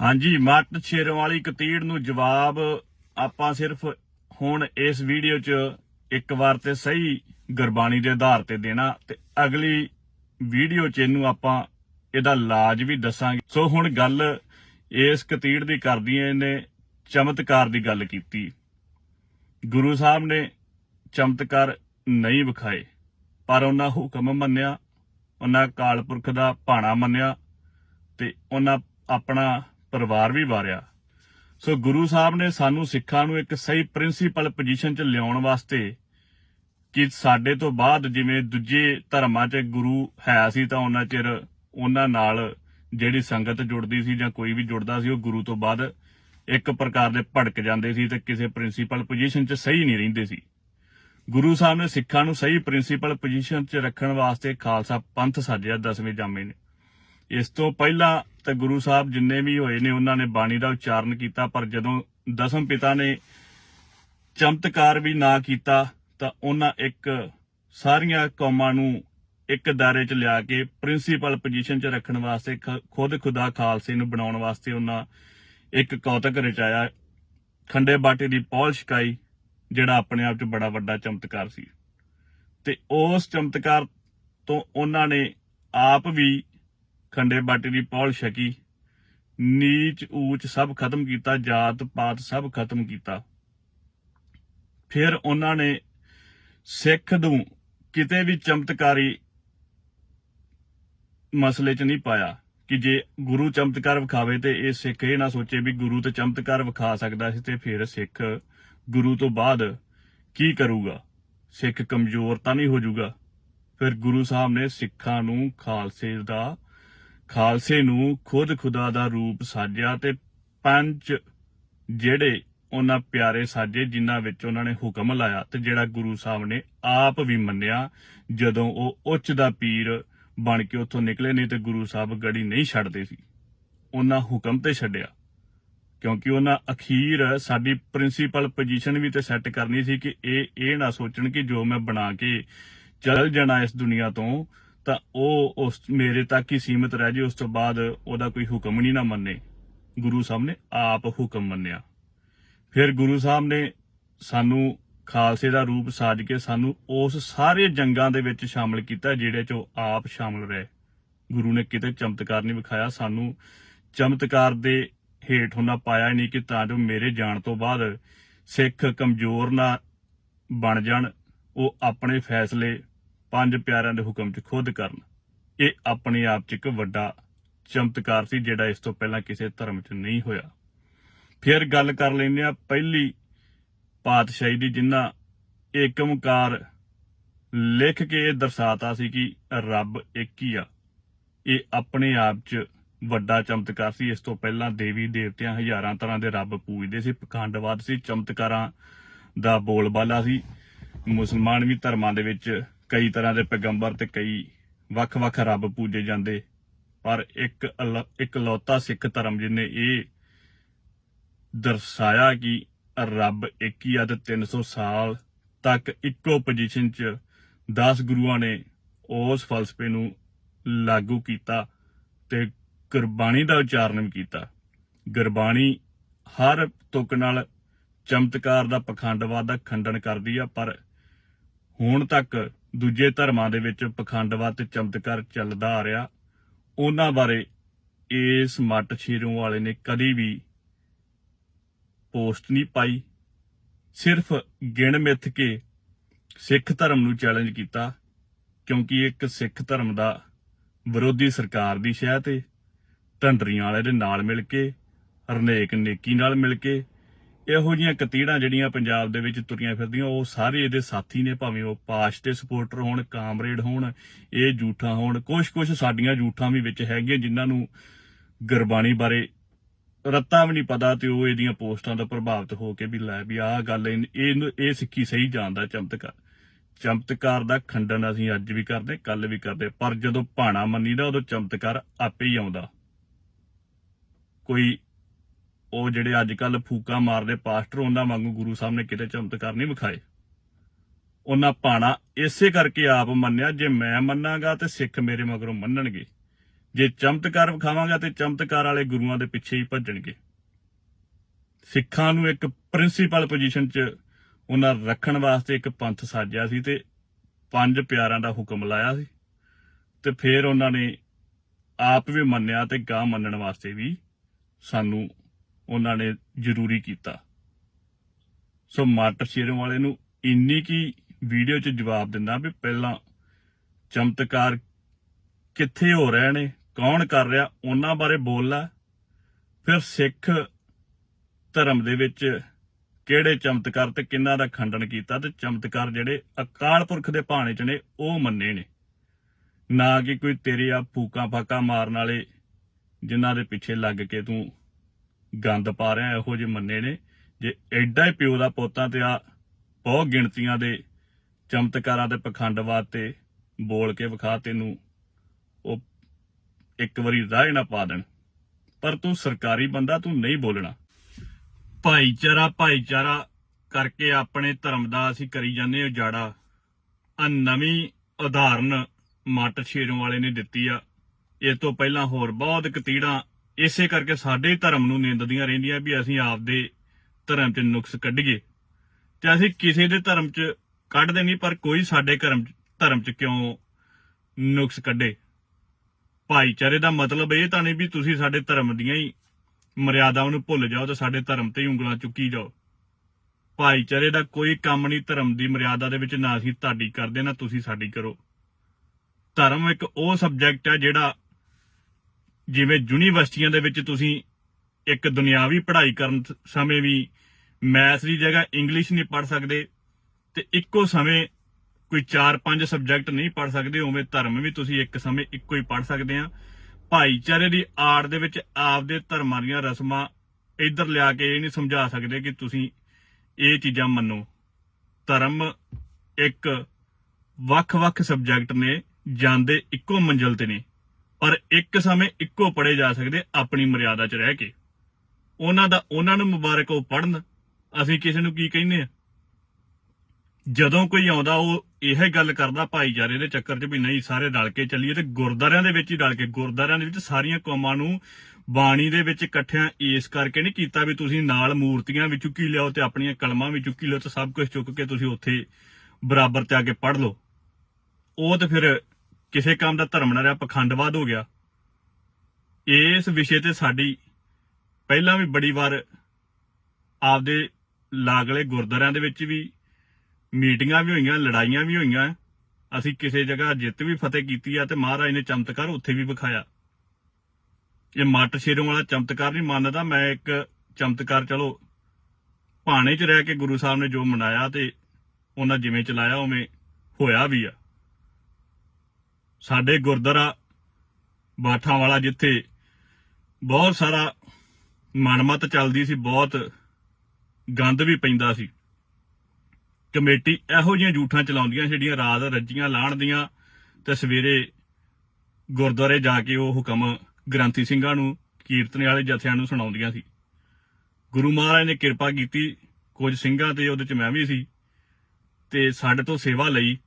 ਹਾਂਜੀ ਮੱਟ ਛੇਰੋਂ ਵਾਲੀ ਕਤੀੜ ਨੂੰ ਜਵਾਬ ਆਪਾਂ ਸਿਰਫ ਹੁਣ ਇਸ ਵੀਡੀਓ 'ਚ ਇੱਕ ਵਾਰ ਤੇ ਸਹੀ ਗੁਰਬਾਣੀ ਦੇ ਆਧਾਰ ਤੇ ਦੇਣਾ ਤੇ ਅਗਲੀ ਵੀਡੀਓ 'ਚ ਇਹਨੂੰ ਆਪਾਂ ਇਹਦਾ ਲਾਜ ਵੀ ਦੱਸਾਂਗੇ। ਸੋ ਹੁਣ ਗੱਲ ਇਸ ਕਤੀੜ ਦੀ ਕਰਦੀ ਐ ਇਹਨੇ ਚਮਤਕਾਰ ਦੀ ਗੱਲ ਕੀਤੀ। ਗੁਰੂ ਸਾਹਿਬ ਨੇ ਚਮਤਕਾਰ ਨਹੀਂ ਵਿਖਾਏ, ਪਰ ਉਹਨਾਂ ਹੁਕਮ ਮੰਨਿਆ, ਉਹਨਾਂ ਅਕਾਲ ਪੁਰਖ ਦਾ ਭਾਣਾ ਮੰਨਿਆ ਤੇ ਉਹਨਾਂ ਆਪਣਾ ਪਰਿਵਾਰ ਵੀ ਵਾਰਿਆ। ਸੋ ਗੁਰੂ ਸਾਹਿਬ ਨੇ ਸਾਨੂੰ ਸਿੱਖਾਂ ਨੂੰ ਇੱਕ ਸਹੀ ਪ੍ਰਿੰਸੀਪਲ ਪੋਜੀਸ਼ਨ 'ਚ ਲਿਆਉਣ ਵਾਸਤੇ ਕਿ ਸਾਡੇ ਤੋਂ ਬਾਅਦ ਜਿਵੇਂ ਦੂਜੇ ਧਰਮਾਂ 'ਚ ਗੁਰੂ ਹੈ ਸੀ ਤਾਂ ਉਹਨਾਂ ਚਿਰ ਉਹਨਾਂ ਨਾਲ ਜਿਹੜੀ ਸੰਗਤ ਜੁੜਦੀ ਸੀ ਜਾਂ ਕੋਈ ਵੀ ਜੁੜਦਾ ਸੀ, ਉਹ ਗੁਰੂ ਤੋਂ ਬਾਅਦ ਇੱਕ ਪ੍ਰਕਾਰ ਦੇ ਭੜਕ ਜਾਂਦੇ ਸੀ ਤੇ ਕਿਸੇ ਪ੍ਰਿੰਸੀਪਲ ਪੋਜੀਸ਼ਨ 'ਚ ਸਹੀ ਨਹੀਂ ਰਹਿੰਦੇ ਸੀ। ਗੁਰੂ ਸਾਹਿਬ ਨੇ ਸਿੱਖਾਂ ਨੂੰ ਸਹੀ ਪ੍ਰਿੰਸੀਪਲ ਪੋਜੀਸ਼ਨ 'ਚ ਰੱਖਣ ਵਾਸਤੇ ਖਾਲਸਾ ਪੰਥ ਸਾਜਿਆ ਦਸਵੇਂ ਜਾਮੇ ਨੇ। ਇਸ ਤੋਂ ਪਹਿਲਾਂ ਤਾਂ ਗੁਰੂ ਸਾਹਿਬ ਜਿੰਨੇ ਵੀ ਹੋਏ ਨੇ, ਉਹਨਾਂ ਨੇ ਬਾਣੀ ਦਾ ਉਚਾਰਨ ਕੀਤਾ, ਪਰ ਜਦੋਂ ਦਸਮ ਪਿਤਾ ਨੇ ਚਮਤਕਾਰ ਵੀ ਨਾ ਕੀਤਾ, ਤਾਂ ਉਹਨਾਂ ਇੱਕ ਸਾਰੀਆਂ ਕੌਮਾਂ ਨੂੰ ਇੱਕ ਦਾਇਰੇ 'ਚ ਲਿਆ ਕੇ ਪ੍ਰਿੰਸੀਪਲ ਪੋਜੀਸ਼ਨ 'ਚ ਰੱਖਣ ਵਾਸਤੇ ਖ- ਖੁਦ ਖੁਦਾ ਖਾਲਸੇ ਨੂੰ ਬਣਾਉਣ ਵਾਸਤੇ ਉਹਨਾਂ ਇੱਕ ਕੌਤਕ ਰਚਾਇਆ। ਖੰਡੇ ਬਾਟੇ ਦੀ ਪੌਲ ਛਕਾਈ, ਜਿਹੜਾ ਆਪਣੇ ਆਪ 'ਚ ਬੜਾ ਵੱਡਾ ਚਮਤਕਾਰ ਸੀ। ਤੇ ਉਸ ਚਮਤਕਾਰ ਤੋਂ ਉਹਨਾਂ ਨੇ ਆਪ ਵੀ ਖੰਡੇ ਬਾਟੀ ਦੀ ਪੌਲ ਛਕੀ। ਨੀਚ ਊਚ ਸਭ ਖਤਮ ਕੀਤਾ, ਜਾਤ ਪਾਤ ਸਭ ਖਤਮ ਕੀਤਾ। ਫਿਰ ਉਹਨਾਂ ਨੇ ਸਿੱਖ ਨੂੰ ਕਿਤੇ ਵੀ ਚਮਤਕਾਰੀ ਮਸਲੇ 'ਚ ਨਹੀਂ ਪਾਇਆ ਕਿ ਜੇ ਗੁਰੂ ਚਮਤਕਾਰ ਵਿਖਾਵੇ ਤੇ ਇਹ ਸਿੱਖ ਇਹ ਨਾ ਸੋਚੇ ਵੀ ਗੁਰੂ ਤੇ ਚਮਤਕਾਰ ਵਿਖਾ ਸਕਦਾ ਸੀ ਤੇ ਫਿਰ ਸਿੱਖ ਗੁਰੂ ਤੋਂ ਬਾਅਦ ਕੀ ਕਰੂਗਾ? ਸਿੱਖ ਕਮਜ਼ੋਰ ਤਾਂ ਨਹੀਂ ਹੋ ਜਾਊਗਾ। ਫਿਰ ਗੁਰੂ ਸਾਹਿਬ ਨੇ ਸਿੱਖਾਂ ਨੂੰ ਖਾਲਸੇ ਦਾ ਖਾਲਸੇ ਨੂੰ ਖੁਦ ਖੁਦਾ ਦਾ ਰੂਪ ਸਾਜਿਆ ਤੇ ਪੰਜ ਜਿਹੜੇ ਉਹਨਾਂ ਪਿਆਰੇ ਸਾਜੇ ਜਿਨ੍ਹਾਂ ਵਿੱਚ ਉਹਨਾਂ ਨੇ ਹੁਕਮ ਲਾਇਆ ਤੇ ਜਿਹੜਾ ਗੁਰੂ ਸਾਹਿਬ ਨੇ ਆਪ ਵੀ ਮੰਨਿਆ, ਜਦੋਂ ਉਹ ਉੱਚ ਦਾ ਪੀਰ ਬਣ ਕੇ ਉੱਥੋਂ ਨਿਕਲੇ, ਨਹੀਂ ਤੇ ਗੁਰੂ ਸਾਹਿਬ ਗੜੀ ਨਹੀਂ ਛੱਡਦੇ ਸੀ। ਉਹਨਾਂ ਹੁਕਮ ਤੇ ਛੱਡਿਆ, ਕਿਉਂਕਿ ਉਹਨਾਂ ਅਖੀਰ ਸਾਡੀ ਪ੍ਰਿੰਸੀਪਲ ਪੋਜੀਸ਼ਨ ਵੀ ਤੇ ਸੈੱਟ ਕਰਨੀ ਸੀ ਕਿ ਇਹ ਇਹ ਨਾ ਸੋਚਣ ਕਿ ਜੋ ਮੈਂ ਬਣਾ ਕੇ ਚੱਲ ਜਾਣਾ ਇਸ ਦੁਨੀਆ ਤੋਂ ਤਾਂ ਉਹ ਉਸ ਮੇਰੇ ਤੱਕ ਹੀ ਸੀਮਿਤ ਰਹਿ ਜੇ, ਉਸ ਤੋਂ ਬਾਅਦ ਉਹਦਾ ਕੋਈ ਹੁਕਮ ਨਹੀਂ ਨਾ ਮੰਨੇ। ਗੁਰੂ ਸਾਹਿਬ ਨੇ ਆਪ ਹੁਕਮ ਮੰਨਿਆ। ਫਿਰ ਗੁਰੂ ਸਾਹਿਬ ਨੇ ਸਾਨੂੰ ਖਾਲਸੇ ਦਾ ਰੂਪ ਸਾਜ ਕੇ ਸਾਨੂੰ ਉਸ ਸਾਰੇ ਜੰਗਾਂ ਦੇ ਵਿੱਚ ਸ਼ਾਮਲ ਕੀਤਾ, ਜਿਹੜੇ ਚ ਉਹ ਆਪ ਸ਼ਾਮਲ ਰਹੇ। ਗੁਰੂ ਨੇ ਕਿਤੇ ਚਮਤਕਾਰ ਨਹੀਂ ਵਿਖਾਇਆ। ਸਾਨੂੰ ਚਮਤਕਾਰ ਦੇ ਹੇਠ ਉਹਨਾਂ ਪਾਇਆ ਹੀ ਨਹੀਂ ਕਿ ਤਾਂ ਜੋ ਮੇਰੇ ਜਾਣ ਤੋਂ ਬਾਅਦ ਸਿੱਖ ਕਮਜ਼ੋਰ ਨਾ ਬਣ ਜਾਣ, ਉਹ ਆਪਣੇ ਫੈਸਲੇ ਪੰਜ ਪਿਆਰਿਆਂ ਦੇ ਹੁਕਮ 'ਚ ਖੁਦ ਕਰਨ। ਇਹ ਆਪਣੇ ਆਪ 'ਚ ਇੱਕ ਵੱਡਾ ਚਮਤਕਾਰ ਸੀ, ਜਿਹੜਾ ਇਸ ਤੋਂ ਪਹਿਲਾਂ ਕਿਸੇ ਧਰਮ 'ਚ ਨਹੀਂ ਹੋਇਆ। ਫਿਰ ਗੱਲ ਕਰ ਲੈਂਦੇ ਆ ਪਹਿਲੀ ਪਾਤਸ਼ਾਹੀ ਦੀ, ਜਿਨ੍ਹਾਂ ਏਕਮਕਾਰ ਲਿਖ ਕੇ ਇਹ ਦਰਸਾਤਾ ਸੀ ਕਿ ਰੱਬ ਇੱਕ ਹੀ ਆ। ਇਹ ਆਪਣੇ ਆਪ 'ਚ ਵੱਡਾ ਚਮਤਕਾਰ ਸੀ। ਇਸ ਤੋਂ ਪਹਿਲਾਂ ਦੇਵੀ ਦੇਵਤਿਆਂ ਹਜ਼ਾਰਾਂ ਤਰ੍ਹਾਂ ਦੇ ਰੱਬ ਪੂਜਦੇ ਸੀ, ਪਖੰਡਵਾਦ ਸੀ, ਚਮਤਕਾਰਾਂ ਦਾ ਬੋਲਬਾਲਾ ਸੀ। ਮੁਸਲਮਾਨ ਵੀ ਧਰਮਾਂ ਦੇ ਵਿੱਚ ਕਈ ਤਰ੍ਹਾਂ ਦੇ ਪੈਗੰਬਰ ਤੇ ਕਈ ਵੱਖ-ਵੱਖ ਰੱਬ ਪੂਜੇ ਜਾਂਦੇ, ਪਰ ਇੱਕ ਅਲ- ਇਕਲੌਤਾ ਸਿੱਖ ਧਰਮ ਜਿਹਨੇ ਇਹ ਦਰਸਾਇਆ ਕਿ ਰੱਬ ਇੱਕ ਹੀ ਆ ਤੇ 300 ਸਾਲ ਤੱਕ ਇੱਕੋ ਪੋਜੀਸ਼ਨ 'ਚ 10 ਗੁਰੂਆਂ ਨੇ ਉਸ ਫਲਸਫੇ ਨੂੰ ਲਾਗੂ ਕੀਤਾ ਤੇ ਗੁਰਬਾਣੀ ਦਾ ਉਚਾਰਨ ਵੀ ਕੀਤਾ। ਗੁਰਬਾਣੀ ਹਰ ਤੁਕ ਨਾਲ ਚਮਤਕਾਰ ਦਾ ਪਖੰਡਵਾਦ ਦਾ ਖੰਡਨ ਕਰਦੀ ਆ, ਪਰ ਹੁਣ ਤੱਕ ਦੂਜੇ ਧਰਮਾਂ ਦੇ ਵਿੱਚ ਪਖੰਡਵਾਦ ਤੇ ਚਮਤਕਾਰ ਚੱਲਦਾ ਆ ਰਿਹਾ, ਉਹਨਾਂ ਬਾਰੇ ਇਸ ਮੱਟ ਛੀਰੋਂ ਵਾਲੇ ਨੇ ਕਦੀ ਵੀ ਪੋਸਟ ਨਹੀਂ ਪਾਈ, ਸਿਰਫ ਗਿਣ ਮਿੱਥ ਕੇ ਸਿੱਖ ਧਰਮ ਨੂੰ ਚੈਲੰਜ ਕੀਤਾ, ਕਿਉਂਕਿ ਇੱਕ ਸਿੱਖ ਧਰਮ ਦਾ ਵਿਰੋਧੀ ਸਰਕਾਰ ਦੀ ਸ਼ਹਿ ਤੇ ਢੰਡਰੀਆਂ ਵਾਲੇ ਦੇ ਨਾਲ ਮਿਲ ਕੇ ਰਨੇਕ ਨੇਕੀ ਨਾਲ ਮਿਲ ਕੇ ਇਹੋ ਜੀਆਂ ਕਤੀੜਾਂ ਜਿਹੜੀਆਂ ਪੰਜਾਬ ਦੇ ਵਿੱਚ ਤੁਰੀਆਂ ਫਿਰਦੀਆਂ, ਉਹ ਸਾਰੇ ਇਹਦੇ ਸਾਥੀ ਨੇ, ਭਾਵੇਂ ਉਹ ਪਾਸ਼ ਦੇ ਸਪੋਰਟਰ ਹੋਣ, ਕਾਮਰੇਡ ਹੋਣ, ਇਹ ਝੂਠਾਂ ਹੋਣ ਕੁਝ ਕੁਝ ਸਾਡੀਆਂ ਝੂਠਾਂ ਵੀ ਵਿੱਚ ਹੈਗੀਆਂ ਜਿਨ੍ਹਾਂ ਨੂੰ ਗੁਰਬਾਣੀ ਬਾਰੇ ਰੱਤਾ ਵੀ ਨਹੀਂ ਪਤਾ ਤੇ ਉਹ ਇਹਦੀਆਂ ਪੋਸਟਾਂ ਤੋਂ ਪ੍ਰਭਾਵਿਤ ਹੋ ਕੇ ਵੀ ਲੈ ਵੀ ਆਹ ਗੱਲ ਇਹ ਇਹ ਸਿੱਖੀ ਸਹੀ ਜਾਣਦਾ ਚਮਤਕਾਰ ਚਮਤਕਾਰ ਦਾ ਖੰਡਨ ਅਸੀਂ ਅੱਜ ਵੀ ਕਰਦੇ ਕੱਲ ਵੀ ਕਰਦੇ, ਪਰ ਜਦੋਂ ਭਾਣਾ ਮੰਨੀਦਾ ਉਦੋਂ ਚਮਤਕਾਰ ਆਪੇ ਹੀ ਆਉਂਦਾ। ਕੋਈ ਉਹ ਜਿਹੜੇ ਅੱਜ ਕੱਲ ਫੂਕਾ ਮਾਰਦੇ ਪਾਸਟਰ, ਉਹਨਾਂ ਵਾਂਗੂ ਗੁਰੂ ਸਾਹਿਬ ਨੇ ਕਿਤੇ ਚਮਤਕਾਰ ਨਹੀਂ ਵਿਖਾਏ। ਉਹਨਾਂ ਭਾਣਾ ਇਸੇ ਕਰਕੇ ਆਪ ਮੰਨਿਆ, ਜੇ ਮੈਂ ਮੰਨਾਂਗਾ ਤੇ ਸਿੱਖ ਮੇਰੇ ਮਗਰੋਂ ਮੰਨਣਗੇ। ਜੇ ਚਮਤਕਾਰ ਵਿਖਾਵਾਂਗਾ ਤੇ ਚਮਤਕਾਰ ਵਾਲੇ ਗੁਰੂਆਂ ਦੇ ਪਿੱਛੇ ਹੀ ਭੱਜਣਗੇ। ਸਿੱਖਾਂ ਨੂੰ ਇੱਕ ਪ੍ਰਿੰਸੀਪਲ ਪੋਜੀਸ਼ਨ 'ਚ ਉਹਨਾਂ ਰੱਖਣ ਵਾਸਤੇ ਇੱਕ ਪੰਥ ਸਾਜਿਆ ਸੀ ਤੇ ਪੰਜ ਪਿਆਰਾਂ ਦਾ ਹੁਕਮ ਲਾਇਆ ਸੀ। ਤੇ ਫਿਰ ਉਹਨਾਂ ਨੇ ਆਪ ਵੀ ਮੰਨਿਆ ਤੇ ਗਾਂ ਮੰਨਣ ਵਾਸਤੇ ਵੀ ਸਾਨੂੰ ਉਹਨਾਂ ਨੇ ਜ਼ਰੂਰੀ ਕੀਤਾ। ਸੋ ਮਾਸਟਰ ਸ਼ੇਰੋਂ ਵਾਲੇ ਨੂੰ ਇੰਨੀ ਕੀ ਵੀਡੀਓ 'ਚ ਜਵਾਬ ਦਿੰਦਾ ਵੀ ਪਹਿਲਾਂ ਚਮਤਕਾਰ ਕਿੱਥੇ ਹੋ ਰਹੇ ਨੇ, ਕੌਣ ਕਰ ਰਿਹਾ, ਉਹਨਾਂ ਬਾਰੇ ਬੋਲ ਲੈ ਫਿਰ ਸਿੱਖ ਧਰਮ ਦੇ ਵਿੱਚ ਕਿਹੜੇ ਚਮਤਕਾਰ ਤੇ ਕਿੰਨਾ ਦਾ ਖੰਡਨ ਕੀਤਾ ਤੇ ਚਮਤਕਾਰ ਜਿਹੜੇ ਅਕਾਲ ਪੁਰਖ ਦੇ ਭਾਣੇ 'ਚ ਨੇ, ਉਹ ਮੰਨੇ ਨੇ। ਨਾ ਕਿ ਕੋਈ ਤੇਰੇ ਆ ਫੂਕਾਂ ਫਾਕਾਂ ਮਾਰਨ ਵਾਲੇ ਜਿਨ੍ਹਾਂ ਦੇ ਪਿੱਛੇ ਲੱਗ ਕੇ ਤੂੰ ਗੰਦ ਪਾ ਰਿਹਾ, ਇਹੋ ਜਿਹੇ ਮੰਨੇ ਨੇ। ਜੇ ਐਡਾ ਹੀ ਪਿਓ ਦਾ ਪੋਤਾ ਤੇ ਆ ਬਹੁਤ ਗਿਣਤੀਆਂ ਦੇ ਚਮਤਕਾਰਾਂ ਦੇ ਪਖੰਡਵਾਦ ਤੇ ਬੋਲ ਕੇ ਵਿਖਾ ਤੈਨੂੰ, ਉਹ ਇੱਕ ਵਾਰੀ ਰਾਹ ਨਾ ਪਾ ਦੇਣ। ਪਰ ਤੂੰ ਸਰਕਾਰੀ ਬੰਦਾ, ਤੂੰ ਨਹੀਂ ਬੋਲਣਾ। ਭਾਈਚਾਰਾ ਭਾਈਚਾਰਾ ਕਰਕੇ ਆਪਣੇ ਧਰਮ ਦਾ ਅਸੀਂ ਕਰੀ ਜਾਂਦੇ ਉਜਾੜਾ। ਆ ਨਵੀਂ ਉਦਾਹਰਨ ਮੱਟ ਸ਼ੇਰੋਂ ਵਾਲੇ ਨੇ ਦਿੱਤੀ ਆ। ਇਸ ਤੋਂ ਪਹਿਲਾਂ ਹੋਰ ਬਹੁਤ ਕਤੀੜਾਂ ਇਸੇ ਕਰਕੇ ਸਾਡੇ ਧਰਮ ਨੂੰ ਨਿੰਦਦੀਆਂ ਰਹਿੰਦੀਆਂ ਵੀ ਅਸੀਂ ਆਪਦੇ ਧਰਮ 'ਚ ਨੁਕਸ ਕੱਢੀਏ। ਤੇ ਅਸੀਂ ਕਿਸੇ ਦੇ ਧਰਮ 'ਚ ਕੱਢਦੇ ਨਹੀਂ, ਪਰ ਕੋਈ ਸਾਡੇ ਧਰਮ ਧਰਮ 'ਚ ਕਿਉਂ ਨੁਕਸ ਕੱਢੇ? ਭਾਈਚਾਰੇ ਦਾ ਮਤਲਬ ਇਹ ਤਾਂ ਨਹੀਂ ਵੀ ਤੁਸੀਂ ਸਾਡੇ ਧਰਮ ਦੀਆਂ ਹੀ ਮਰਿਆਦਾਵਾਂ ਨੂੰ ਭੁੱਲ ਜਾਓ ਤੇ ਸਾਡੇ ਧਰਮ ਤੇ ਹੀ ਉਂਗਲਾਂ ਚੁੱਕੀ ਜਾਓ। ਭਾਈਚਾਰੇ ਦਾ ਕੋਈ ਕੰਮ ਨਹੀਂ ਧਰਮ ਦੀ ਮਰਿਆਦਾ ਦੇ ਵਿੱਚ, ਨਾ ਅਸੀਂ ਤੁਹਾਡੀ ਕਰਦੇ, ਨਾ ਤੁਸੀਂ ਸਾਡੀ ਕਰੋ। ਧਰਮ ਇੱਕ ਉਹ ਸਬਜੈਕਟ ਹੈ ਜਿਹੜਾ ਜਿਵੇਂ ਯੂਨੀਵਰਸਿਟੀਆਂ ਦੇ ਵਿੱਚ ਤੁਸੀਂ ਇੱਕ ਦੁਨਿਆਵੀ ਪੜ੍ਹਾਈ ਕਰਨ ਸਮੇਂ ਵੀ ਮੈਥ ਦੀ ਜਗ੍ਹਾ ਇੰਗਲਿਸ਼ ਨਹੀਂ ਪੜ੍ਹ ਸਕਦੇ ਤੇ ਇੱਕੋ ਸਮੇਂ ਕੋਈ 4-5 ਸਬਜੈਕਟ ਨਹੀਂ ਪੜ੍ਹ ਸਕਦੇ, ਉਵੇਂ ਧਰਮ ਵੀ ਤੁਸੀਂ ਇੱਕ ਸਮੇਂ ਇੱਕੋ ਹੀ ਪੜ੍ਹ ਸਕਦੇ ਆ। ਭਾਈਚਾਰੇ ਦੀ ਆੜ ਦੇ ਵਿੱਚ ਆਪਦੇ ਧਰਮਾਂ ਦੀਆਂ ਰਸਮਾਂ ਇੱਧਰ ਲਿਆ ਕੇ ਇਹ ਨਹੀਂ ਸਮਝਾ ਸਕਦੇ ਕਿ ਤੁਸੀਂ ਇਹ ਚੀਜ਼ਾਂ ਮੰਨੋ। ਧਰਮ ਇੱਕ ਵੱਖ-ਵੱਖ ਸਬਜੈਕਟ ਨੇ, ਜਾਂਦੇ ਇੱਕੋ ਮੰਜ਼ਲ ਤੇ ਨੇ। ਪਰ ਇੱਕ ਸਮੇਂ ਇੱਕੋ ਪੜੇ ਜਾ ਸਕਦੇ ਆਪਣੀ ਮਰਿਆਦਾ 'ਚ ਰਹਿ ਕੇ। ਉਹਨਾਂ ਦਾ, ਉਹਨਾਂ ਨੂੰ ਮੁਬਾਰਕ ਉਹ ਪੜਨ ਅਸੀਂ ਕਿਸੇ ਨੂੰ ਕੀ ਕਹਿੰਦੇ ਆ ਜਦੋਂ ਕੋਈ ਆਉਂਦਾ, ਉਹ ਇਹ ਗੱਲ ਕਰਦਾ ਭਾਈਚਾਰੇ ਦੇ ਚੱਕਰ 'ਚ ਵੀ ਨਹੀਂ, ਸਾਰੇ ਰਲ ਕੇ ਚੱਲੀਏ ਤੇ ਗੁਰਦਾਰਿਆਂ ਦੇ ਵਿੱਚ ਹੀ ਰਲ ਕੇ, ਗੁਰਦਾਰਿਆਂ ਦੇ ਵਿੱਚ ਸਾਰੀਆਂ ਕੌਮਾਂ ਨੂੰ ਬਾਣੀ ਦੇ ਵਿੱਚ ਇਕੱਠਿਆਂ ਇਸ ਕਰਕੇ ਨਹੀਂ ਕੀਤਾ ਵੀ ਤੁਸੀਂ ਨਾਲ ਮੂਰਤੀਆਂ ਵੀ ਚੁੱਕੀ ਲਿਆਓ ਤੇ ਆਪਣੀਆਂ ਕਲਮਾਂ ਵੀ ਚੁੱਕੀ ਲਿਓ ਤੇ ਸਭ ਕੁਝ ਚੁੱਕ ਕੇ ਤੁਸੀਂ ਉੱਥੇ ਬਰਾਬਰ ਤੇ ਆ ਕੇ ਪੜ ਲਓ। ਉਹ ਤੇ ਫਿਰ ਕਿਸੇ ਕੰਮ ਦਾ ਧਰਮ ਨਾ ਰਿਹਾ, ਪਖੰਡਵਾਦ ਹੋ ਗਿਆ। ਇਸ ਵਿਸ਼ੇ ਤੇ ਸਾਡੀ ਪਹਿਲਾਂ ਵੀ ਬੜੀ ਵਾਰ ਆਪਦੇ ਲਾਗਲੇ ਗੁਰਦੁਆਰਿਆਂ ਦੇ ਵਿੱਚ ਵੀ ਮੀਟਿੰਗਾਂ ਵੀ ਹੋਈਆਂ, ਲੜਾਈਆਂ ਵੀ ਹੋਈਆਂ। ਅਸੀਂ ਕਿਸੇ ਜਗ੍ਹਾ ਜਿੱਤ ਵੀ ਫਤਿਹ ਕੀਤੀ ਆ ਤੇ ਮਹਾਰਾਜ ਨੇ ਚਮਤਕਾਰ ਉੱਥੇ ਵੀ ਵਿਖਾਇਆ। ਇਹ ਮੱਟ ਸ਼ੇਰੋਂ ਵਾਲਾ ਚਮਤਕਾਰ ਨਹੀਂ ਮੰਨਦਾ, ਮੈਂ ਇੱਕ ਚਮਤਕਾਰ ਚਲੋ ਭਾਣੇ 'ਚ ਰਹਿ ਕੇ ਗੁਰੂ ਸਾਹਿਬ ਨੇ ਜੋ ਮਨਾਇਆ ਤੇ ਉਹਨਾਂ ਜਿਵੇਂ ਚਲਾਇਆ, ਉਵੇਂ ਹੋਇਆ ਵੀ ਆ। ਸਾਡੇ ਗੁਰਦੁਆਰਾ ਬਾਠਾਂ ਵਾਲਾ ਜਿੱਥੇ ਬਹੁਤ ਸਾਰਾ ਮਨਮਤ ਚੱਲਦੀ ਸੀ, ਬਹੁਤ ਗੰਦ ਵੀ ਪੈਂਦਾ ਸੀ। ਕਮੇਟੀ ਇਹੋ ਜਿਹੀਆਂ ਝੂਠਾਂ ਚਲਾਉਂਦੀਆਂ ਜਿਹੜੀਆਂ ਰਾਤ ਰੱਜੀਆਂ ਲਾਣ ਦੀਆਂ ਤੇ ਸਵੇਰੇ ਗੁਰਦੁਆਰੇ ਜਾ ਕੇ ਉਹ ਹੁਕਮ ਗ੍ਰੰਥੀ ਸਿੰਘਾਂ ਨੂੰ, ਕੀਰਤਨ ਵਾਲੇ ਜਥਿਆਂ ਨੂੰ ਸੁਣਾਉਂਦੀਆਂ ਸੀ। ਗੁਰੂ ਮਹਾਰਾਜ ਨੇ ਕਿਰਪਾ ਕੀਤੀ ਕੁਝ ਸਿੰਘਾਂ ਤੇ, ਉਹਦੇ ਚ ਮੈਂ ਵੀ ਸੀ, ਤੇ ਸਾਡੇ ਤੋਂ ਸੇਵਾ ਲਈ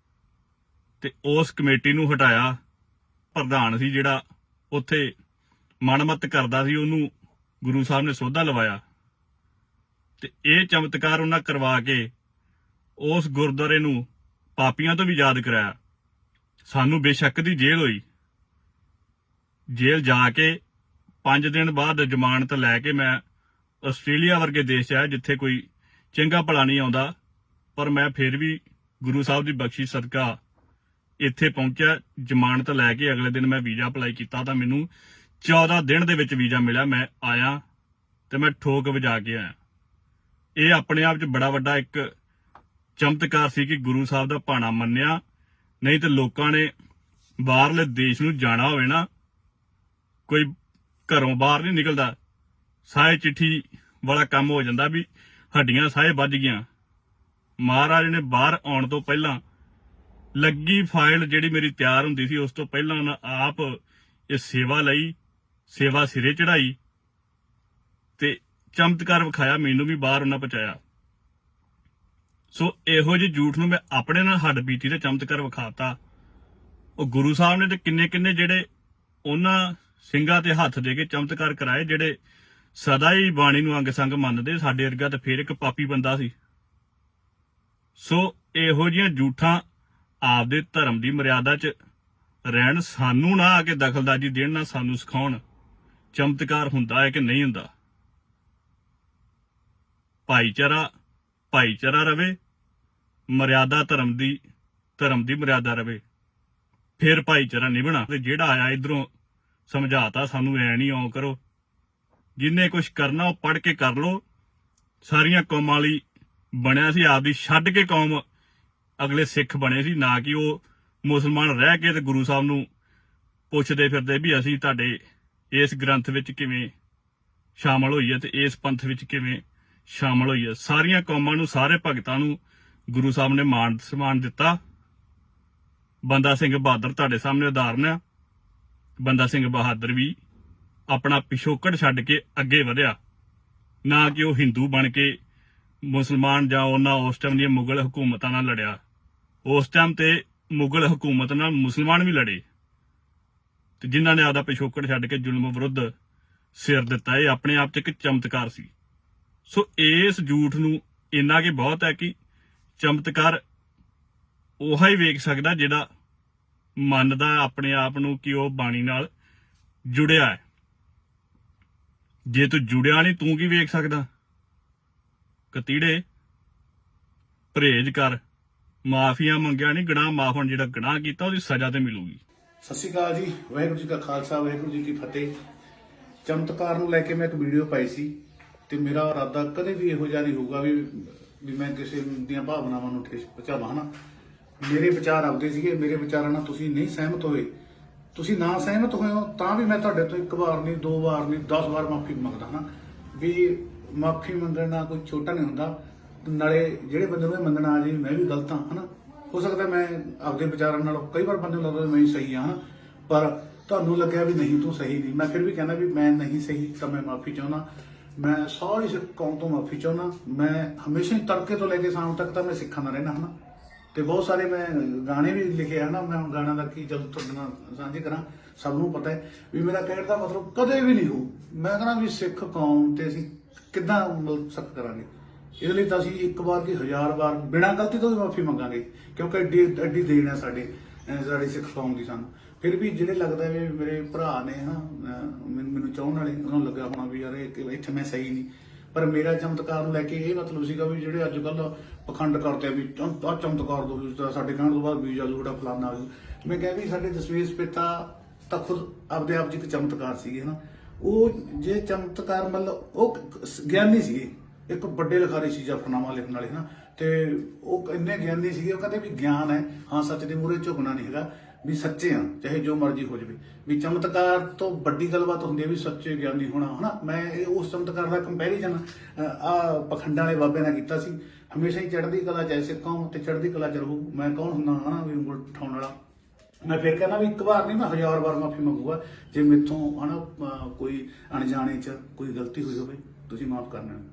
ਤੇ ਉਸ ਕਮੇਟੀ ਨੂੰ ਹਟਾਇਆ ਪ੍ਰਧਾਨ ਸੀ ਜਿਹੜਾ ਉੱਥੇ ਮਨਮਤ ਕਰਦਾ ਸੀ, ਉਹਨੂੰ ਗੁਰੂ ਸਾਹਿਬ ਨੇ ਸੋਧਾ ਲਵਾਇਆ। ਤੇ ਇਹ ਚਮਤਕਾਰ ਉਹਨਾਂ ਕਰਵਾ ਕੇ ਉਸ ਗੁਰਦੁਆਰੇ ਨੂੰ ਪਾਪੀਆਂ ਤੋਂ ਵੀ ਯਾਦ ਕਰਾਇਆ। ਸਾਨੂੰ ਬੇਸ਼ੱਕ ਦੀ ਜੇਲ੍ਹ ਹੋਈ। ਜੇਲ੍ਹ ਜਾ ਕੇ 5 ਦਿਨ ਬਾਅਦ ਜ਼ਮਾਨਤ ਲੈ ਕੇ ਮੈਂ ਆਸਟ੍ਰੇਲੀਆ ਵਰਗੇ ਦੇਸ਼ 'ਚ ਆਇਆ, ਜਿੱਥੇ ਕੋਈ ਚੰਗਾ ਭਲਾ ਨਹੀਂ ਆਉਂਦਾ। ਪਰ ਮੈਂ ਫਿਰ ਵੀ ਗੁਰੂ ਸਾਹਿਬ ਦੀ ਬਖਸ਼ਿਸ਼ ਸਦਕਾ ਇੱਥੇ ਪਹੁੰਚਿਆ, ਜ਼ਮਾਨਤ ਲੈ ਕੇ ਅਗਲੇ ਦਿਨ ਮੈਂ ਵੀਜ਼ਾ ਅਪਲਾਈ ਕੀਤਾ ਤਾਂ ਮੈਨੂੰ 14 ਦਿਨ ਦੇ ਵਿੱਚ ਵੀਜ਼ਾ ਮਿਲਿਆ। ਮੈਂ ਆਇਆ ਤੇ ਮੈਂ ਠੋਕ ਵਜਾ ਕੇ ਆਇਆ। ਇਹ ਆਪਣੇ ਆਪ 'ਚ ਬੜਾ ਵੱਡਾ ਇੱਕ ਚਮਤਕਾਰ ਸੀ ਕਿ ਗੁਰੂ ਸਾਹਿਬ ਦਾ ਭਾਣਾ ਮੰਨਿਆ। ਨਹੀਂ ਤੇ ਲੋਕਾਂ ਨੇ ਬਾਹਰਲੇ ਦੇਸ਼ ਨੂੰ ਜਾਣਾ ਹੋਵੇ ਨਾ, ਕੋਈ ਘਰੋਂ ਬਾਹਰ ਨਹੀਂ ਨਿਕਲਦਾ। ਸਾਏ ਚਿੱਠੀ ਵਾਲਾ ਕੰਮ ਹੋ ਜਾਂਦਾ ਵੀ ਹੱਡੀਆਂ ਸਾਏ ਵੱਜ ਗਈਆਂ। ਮਹਾਰਾਜ ਨੇ ਬਾਹਰ ਆਉਣ ਤੋਂ ਪਹਿਲਾਂ ਲੱਗੀ ਫਾਈਲ ਜਿਹੜੀ ਮੇਰੀ ਤਿਆਰ ਹੁੰਦੀ ਸੀ, ਉਸ ਤੋਂ ਪਹਿਲਾਂ ਉਹਨਾਂ ਆਪ ਇਹ ਸੇਵਾ ਲਈ, ਸੇਵਾ ਸਿਰੇ ਚੜਾਈ ਤੇ ਚਮਤਕਾਰ ਵਿਖਾਇਆ, ਮੈਨੂੰ ਵੀ ਬਾਹਰ ਉਹਨਾਂ ਪਹੁੰਚਾਇਆ। ਸੋ ਇਹੋ ਜਿਹੇ ਝੂਠ ਨੂੰ ਮੈਂ ਆਪਣੇ ਨਾਲ ਹੱਡ ਬੀਤੀ ਤੇ ਚਮਤਕਾਰ ਵਿਖਾਤਾ। ਉਹ ਗੁਰੂ ਸਾਹਿਬ ਨੇ ਤੇ ਕਿੰਨੇ ਕਿੰਨੇ ਜਿਹੜੇ ਉਹਨਾਂ ਸਿੰਘਾਂ ਤੇ ਹੱਥ ਦੇ ਕੇ ਚਮਤਕਾਰ ਕਰਾਏ, ਜਿਹੜੇ ਸਦਾ ਹੀ ਬਾਣੀ ਨੂੰ ਅੰਗ ਸੰਗ ਮੰਨਦੇ, ਸਾਡੇ ਵਰਗਾ ਤਾਂ ਫੇਰ ਇੱਕ ਪਾਪੀ ਬੰਦਾ ਸੀ। ਸੋ ਇਹੋ ਜਿਹੀਆਂ ਝੂਠਾਂ ਆਪਦੇ ਧਰਮ ਦੀ ਮਰਿਆਦਾ 'ਚ ਰਹਿਣ, ਸਾਨੂੰ ਨਾ ਆ ਕੇ ਦਖਲਦਾਜੀ ਦੇਣ, ਨਾ ਸਾਨੂੰ ਸਿਖਾਉਣ। ਚਮਤਕਾਰ ਹੁੰਦਾ ਹੈ ਕਿ ਨਹੀਂ ਹੁੰਦਾ? ਭਾਈਚਾਰਾ ਭਾਈਚਾਰਾ ਰਵੇ, ਮਰਿਆਦਾ ਧਰਮ ਦੀ ਧਰਮ ਦੀ ਮਰਿਆਦਾ ਰਵੇ। ਫਿਰ ਭਾਈਚਾਰਾ ਨਿਭਣਾ। ਤੇ ਜਿਹੜਾ ਆਇਆ ਇਧਰੋਂ ਸਮਝਾਤਾ, ਸਾਨੂੰ ਐ ਨਹੀਂ ਆਉ ਕਰੋ। ਜਿੰਨੇ ਕੁਝ ਕਰਨਾ ਉਹ ਪੜ ਕੇ ਕਰ ਲੋ ਸਾਰੀਆਂ ਕੌਮਾਂ ਲਈ ਬਣਿਆ ਸੀ, ਆਪਦੀ ਛੱਡ ਕੇ ਕੌਮ ਅਗਲੇ ਸਿੱਖ ਬਣੇ ਸੀ, ਨਾ ਕਿ ਉਹ ਮੁਸਲਮਾਨ ਰਹਿ ਕੇ ਤੇ ਗੁਰੂ ਸਾਹਿਬ ਨੂੰ ਪੁੱਛਦੇ ਫਿਰਦੇ ਵੀ ਅਸੀਂ ਤੁਹਾਡੇ ਇਸ ਗ੍ਰੰਥ ਵਿੱਚ ਕਿਵੇਂ ਸ਼ਾਮਲ ਹੋਈਏ ਤੇ ਇਸ ਪੰਥ ਵਿੱਚ ਕਿਵੇਂ ਸ਼ਾਮਲ ਹੋਈਏ। ਸਾਰੀਆਂ ਕੌਮਾਂ ਨੂੰ, ਸਾਰੇ ਭਗਤਾਂ ਨੂੰ ਗੁਰੂ ਸਾਹਿਬ ਨੇ ਮਾਣ ਸਨਮਾਨ ਦਿੱਤਾ। ਬੰਦਾ ਸਿੰਘ ਬਹਾਦਰ ਤੁਹਾਡੇ ਸਾਹਮਣੇ ਉਦਾਹਰਨ ਆ। ਬੰਦਾ ਸਿੰਘ ਬਹਾਦਰ ਵੀ ਆਪਣਾ ਪਿਛੋਕੜ ਛੱਡ ਕੇ ਅੱਗੇ ਵਧਿਆ। ਨਾ ਕਿ ਉਹ ਹਿੰਦੂ ਬਣ ਕੇ ਮੁਸਲਮਾਨ ਜਾਂ ਉਹਨਾਂ ਉਸ ਟਾਈਮ ਦੀਆਂ ਮੁਗਲ ਹਕੂਮਤਾਂ ਨਾਲ ਲੜਿਆ। ਉਸ ਟਾਈਮ ਤੇ ਮੁਗਲ ਹਕੂਮਤ ਨਾਲ ਮੁਸਲਮਾਨ ਵੀ ਲੜੇ। ਤੇ ਜਿਨ੍ਹਾਂ ਨੇ ਆਪਦਾ ਪਿਛੋਕੜ ਛੱਡ ਕੇ ਜ਼ੁਲਮ ਵਿਰੁੱਧ ਸਿਰ ਦਿੱਤਾ, ਇਹ ਆਪਣੇ ਆਪ 'ਚ ਇੱਕ ਚਮਤਕਾਰ ਸੀ। ਸੋ ਇਸ ਝੂਠ ਨੂੰ ਇੰਨਾ ਕਿ ਬਹੁਤ ਹੈ ਕਿ ਚਮਤਕਾਰ ਉਹ ਹੀ ਵੇਖ ਸਕਦਾ ਜਿਹੜਾ ਮੰਨਦਾ ਆਪਣੇ ਆਪ ਨੂੰ ਕਿ ਉਹ ਬਾਣੀ ਨਾਲ ਜੁੜਿਆ ਹੈ। ਜੇ ਤੂੰ ਜੁੜਿਆ ਨਹੀਂ, ਤੂੰ ਕੀ ਵੇਖ ਸਕਦਾ? ਕਤੀੜੇ, ਪਰਹੇਜ ਕਰ। ਮਾਫੀਆਂ ਮੰਗਿਆ ਨਹੀਂ ਗੁਨਾਹ ਮਾਫ ਹੋਣ ਜਿਹੜਾ ਗੁਨਾਹ ਕੀਤਾ, ਉਹਦੀ ਸਜ਼ਾ ਤੇ ਮਿਲੂਗੀ। ਸਤਿ ਸ਼੍ਰੀ ਅਕਾਲ ਜੀ, ਵਾਹਿਗੁਰੂ ਜੀ ਕਾ ਖਾਲਸਾ, ਵਾਹਿਗੁਰੂ ਜੀ ਕੀ ਫਤਿਹ। ਚਮਤਕਾਰ ਨੂੰ ਲੈ ਕੇ ਮੈਂ ਇੱਕ ਵੀਡੀਓ ਪਾਈ ਸੀ ਤੇ ਮੇਰਾ ਇਰਾਦਾ ਕਦੇ ਵੀ ਇਹੋ ਜਿਹਾ ਨਹੀਂ ਹੋਊਗਾ ਵੀ ਵੀ ਮੈਂ ਕਿਸੇ ਦੀਆਂ ਭਾਵਨਾਵਾਂ ਨੂੰ ਠੇਸ ਪਹੁੰਚਾਵਾਂ, ਹਨਾ? ਮੇਰੇ ਵਿਚਾਰ ਆਪਦੇ ਸੀਗੇ, ਮੇਰੇ ਵਿਚਾਰਾਂ ਨਾਲ ਤੁਸੀਂ ਨਹੀਂ ਸਹਿਮਤ ਹੋਏ। ਤੁਸੀਂ ਨਾ ਸਹਿਮਤ ਹੋਏ ਹੋ, ਤਾਂ ਵੀ ਮੈਂ ਤੁਹਾਡੇ ਤੋਂ ਇੱਕ ਵਾਰ ਨਹੀਂ, ਦੋ ਵਾਰ ਨਹੀਂ 10 ਵਾਰ ਮਾਫੀ ਮੰਗਦਾ ਹਾਂ ਵੀ ਮਾਫੀ ਮੰਗਣਾ ਕੋਈ ਛੋਟਾ ਨਹੀਂ ਹੁੰਦਾ। ਨਾਲੇ ਜਿਹੜੇ ਬੰਦੇ ਨੂੰ ਇਹ ਮੰਨਣਾ ਆ ਜੀ ਮੈਂ ਵੀ ਗਲਤ ਹਾਂ, ਹਨਾ? ਹੋ ਸਕਦਾ ਮੈਂ ਆਪਦੇ ਵਿਚਾਰਾਂ ਨਾਲ ਕਈ ਵਾਰ ਬੰਦੇ ਨੂੰ ਲੱਗਦਾ ਵੀ ਮੈਂ ਹੀ ਸਹੀ ਹਾਂ ਪਰ ਤੁਹਾਨੂੰ ਲੱਗਿਆ ਵੀ ਨਹੀਂ, ਤੂੰ ਸਹੀ ਨਹੀਂ। ਮੈਂ ਫਿਰ ਵੀ ਕਹਿੰਦਾ ਵੀ ਮੈਂ ਨਹੀਂ ਸਹੀ, ਤਾਂ ਮੈਂ ਮਾਫੀ ਚਾਹੁੰਦਾ। ਮੈਂ ਸਾਰੀ ਸਿੱਖ ਕੌਮ ਤੋਂ ਮਾਫੀ ਚਾਹੁੰਦਾ। ਮੈਂ ਹਮੇਸ਼ਾ ਹੀ ਤੜਕੇ ਤੋਂ ਲੈ ਕੇ ਸ਼ਾਮ ਤੱਕ ਤਾਂ ਮੈਂ ਸਿੱਖਾਂ ਦਾ ਰਹਿਣਾ ਹਨਾ? ਤੇ ਬਹੁਤ ਸਾਰੇ ਮੈਂ ਗਾਣੇ ਵੀ ਲਿਖੇ ਹਨ? ਨਾ ਮੈਂ ਹੁਣ ਗਾਣਾ ਦਾ ਕੀ ਜਦੋਂ ਤੁਹਾਡੇ ਨਾਲ ਸਾਂਝੇ ਕਰਾਂ, ਸਭ ਨੂੰ ਪਤਾ ਹੈ ਵੀ ਮੇਰਾ ਕਹਿਣ ਦਾ ਮਤਲਬ ਕਦੇ ਵੀ ਨਹੀਂ ਹੋ ਮੈਂ ਕਹਿੰਦਾ ਵੀ ਸਿੱਖ ਕੌਮ ਤੇ ਅਸੀਂ ਕਿੱਦਾਂ ਸਖਤ ਕਰਾਂਗੇ? ਇਹਦੇ ਲਈ ਤਾਂ ਅਸੀਂ ਇੱਕ ਵਾਰ ਕੀ ਹਜ਼ਾਰ ਵਾਰ ਬਿਨਾਂ ਗਲਤੀ ਤੋਂ ਮਾਫੀ ਮੰਗਾਂਗੇ, ਕਿਉਂਕਿ ਐਡੀ ਐਡੀ ਦੇਣ ਹੈ ਸਾਡੇ, ਅਹ ਸਿੱਖ ਕੌਮ ਦੀ ਸਾਨੂੰ। ਫਿਰ ਵੀ ਜਿਹੜੇ ਲੱਗਦਾ ਵੀ ਮੇਰੇ ਭਰਾ ਨੇ ਹਨਾ ਮੈਨੂੰ ਚਾਹਣ ਵਾਲੇ, ਉਹਨਾਂ ਨੂੰ ਲੱਗਾ ਹੋਣਾ ਵੀ ਯਾਰ ਇੱਥੇ ਮੈਂ ਸਹੀ ਨਹੀਂ। ਪਰ ਮੇਰਾ ਚਮਤਕਾਰ ਨੂੰ ਲੈ ਕੇ ਇਹ ਮਤਲਬ ਸੀਗਾ ਵੀ ਜਿਹੜੇ ਅੱਜ ਕੱਲ ਪਖੰਡ ਕਰਦੇ ਆ ਵੀ ਆ ਚਮਤਕਾਰ ਦੋ ਤਾਂ ਸਾਡੇ ਕਹਿਣ ਤੋਂ ਬਾਅਦ ਵੀਜ਼ਾ ਜੂੜਾ ਫਲਾਨਾ ਮੈਂ ਕਿਹਾ ਵੀ ਸਾਡੇ ਦਸਵੇਸ਼ ਪਿਤਾ ਤਾਂ ਖੁਦ ਆਪਦੇ ਆਪ 'ਚ ਇੱਕ ਚਮਤਕਾਰ ਸੀਗੇ ਹਨਾ। ਉਹ ਜੇ ਚਮਤਕਾਰ ਮਤਲਬ ਉਹ ਕ- ਗਿਆਨੀ ਸੀਗੇ। ਇੱਕ ਵੱਡੇ ਲਿਖਾਰੀ ਸੀ ਜਫਰਨਾਮਾ ਲਿਖਣ ਵਾਲੇ, ਹਨਾ? ਤੇ ਉਹ ਇੰਨੇ ਗਿਆਨੀ ਸੀਗੇ, ਉਹ ਕਹਿੰਦੇ ਵੀ ਗਿਆਨ ਹੈ। ਹਾਂ, ਸੱਚ ਦੇ ਮੂਹਰੇ ਝੁਕਣਾ ਨਹੀਂ ਹੈਗਾ, ਵੀ ਸੱਚੇ ਆ ਚਾਹੇ ਜੋ ਮਰਜ਼ੀ ਹੋ ਜਾਵੇ। ਵੀ ਚਮਤਕਾਰ ਤੋਂ ਵੱਡੀ ਗੱਲਬਾਤ ਹੁੰਦੀ ਹੈ ਵੀ ਸੱਚੇ ਗਿਆਨੀ ਹੋਣਾ, ਹਨਾ? ਮੈਂ ਇਹ ਉਸ ਚਮਤਕਾਰ ਦਾ ਕੰਪੈਰੀਜ਼ਨ ਆ ਪਖੰਡਾਂ ਵਾਲੇ ਬਾਬੇ ਨਾਲ ਕੀਤਾ ਸੀ। ਹਮੇਸ਼ਾ ਹੀ ਚੜ੍ਹਦੀ ਕਲਾ ਜੈਸੇ ਕੌਮ ਤੇ ਚੜ੍ਹਦੀ ਕਲਾ ਚ ਰਹੂ। ਮੈਂ ਕੌਣ ਹੁੰਦਾ, ਹਨਾ? ਵੀ ਉਂਗਲ ਉਠਾਉਣ ਵਾਲਾ। ਮੈਂ ਫਿਰ ਕਹਿੰਦਾ ਵੀ ਇੱਕ ਵਾਰ ਨਹੀਂ, ਮੈਂ ਹਜ਼ਾਰ ਵਾਰ ਮਾਫੀ ਮੰਗੂਗਾ। ਜੇ ਮੇਥੋਂ ਹਨਾ, ਅਹ, ਕੋਈ ਅਣਜਾਣੇ ਚ ਕੋਈ ਗਲਤੀ ਹੋਈ ਹੋਵੇ, ਤੁਸੀਂ ਮਾਫ ਕਰਨਾ